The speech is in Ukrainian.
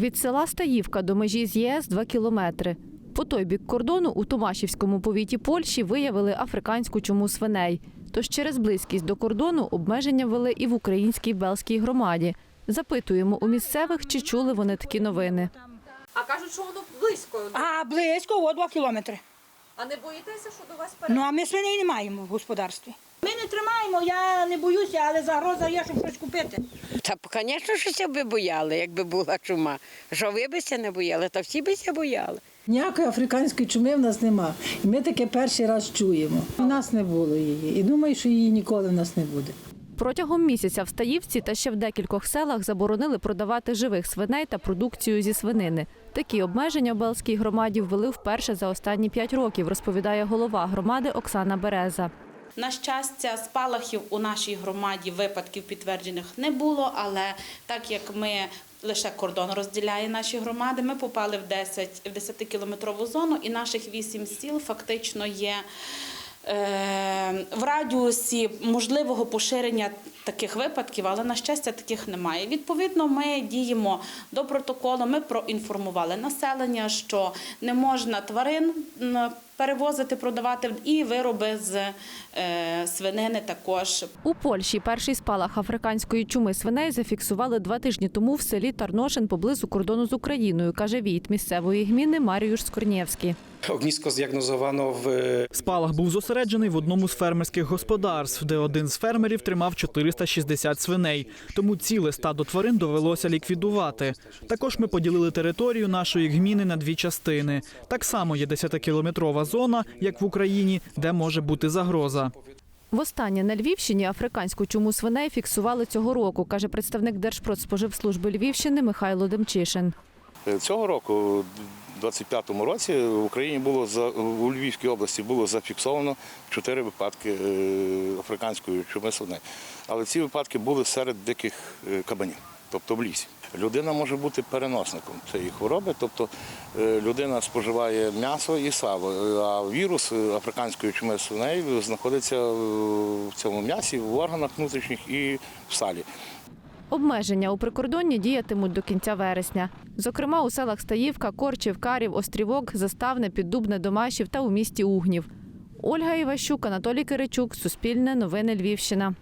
Від села Стаївка до межі з ЄС 2 кілометри. По той бік кордону у Томашівському повіті Польщі виявили африканську чуму свиней. Тож через близькість до кордону обмеження ввели і в українській Белській громаді. Запитуємо у місцевих, чи чули вони такі новини. А кажуть, що воно близько. А близько, о, два кілометри. А не боїтеся, що до вас перейде? Ну а ми свиней не маємо в господарстві. Ми не тримаємо, я не боюся, але загроза є, щоб щось купити. Та, звісно, що ся би бояли, якби була чума. Що ви бися не бояли, та всі бися бояли. Ніякої африканської чуми в нас нема. І ми таке перший раз чуємо. У нас не було її. І думаю, що її ніколи в нас не буде. Протягом місяця в Стаївці та ще в декількох селах заборонили продавати живих свиней та продукцію зі свинини. Такі обмеження в Белській громаді ввели вперше за останні п'ять років, розповідає голова громади Оксана Береза. На щастя, спалахів у нашій громаді випадків підтверджених не було, але так як ми лише кордон розділяє наші громади, ми попали в 10, в 10-кілометрову зону, і наших 8 сіл фактично є в радіусі можливого поширення таких випадків, але на щастя таких немає. Відповідно, ми діємо до протоколу. Ми проінформували населення, що не можна тварин перевозити, продавати і вироби з е, свинини також. У Польщі перший спалах африканської чуми свиней зафіксували два тижні тому в селі Тарношин поблизу кордону з Україною, каже війт місцевої гміни Маріуш Скорнєвський. Ognisko zdiagnozowano w Спалах був зосереджений в одному з фермерських господарств, де один з фермерів тримав 460 свиней. Тому ціле стадо тварин довелося ліквідувати. Також ми поділили територію нашої гміни на дві частини. Так само є 10-кілометрова зона, як в Україні, де може бути загроза. Востаннє на Львівщині африканську чуму свиней фіксували цього року, каже представник Держпродспоживслужби Львівщини Михайло Демчишин. Цього року, у 25-му році, в Україні було у Львівській області було зафіксовано чотири випадки е, африканської чуми свиней. Але ці випадки були серед диких е, кабанів, тобто в лісі. Людина може бути переносником цієї хвороби, тобто е, людина споживає м'ясо і сало, е, а вірус африканської чуми свиней знаходиться в цьому м'ясі, в органах внутрішніх і в салі. Обмеження у прикордонні діятимуть до кінця вересня. Зокрема, у селах Стаївка, Корчів, Карів, Острівок, Заставне, Піддубне, Домашів та у місті Угнів. Ольга Іващук, Анатолій Киричук, Суспільне, Новини Львівщина.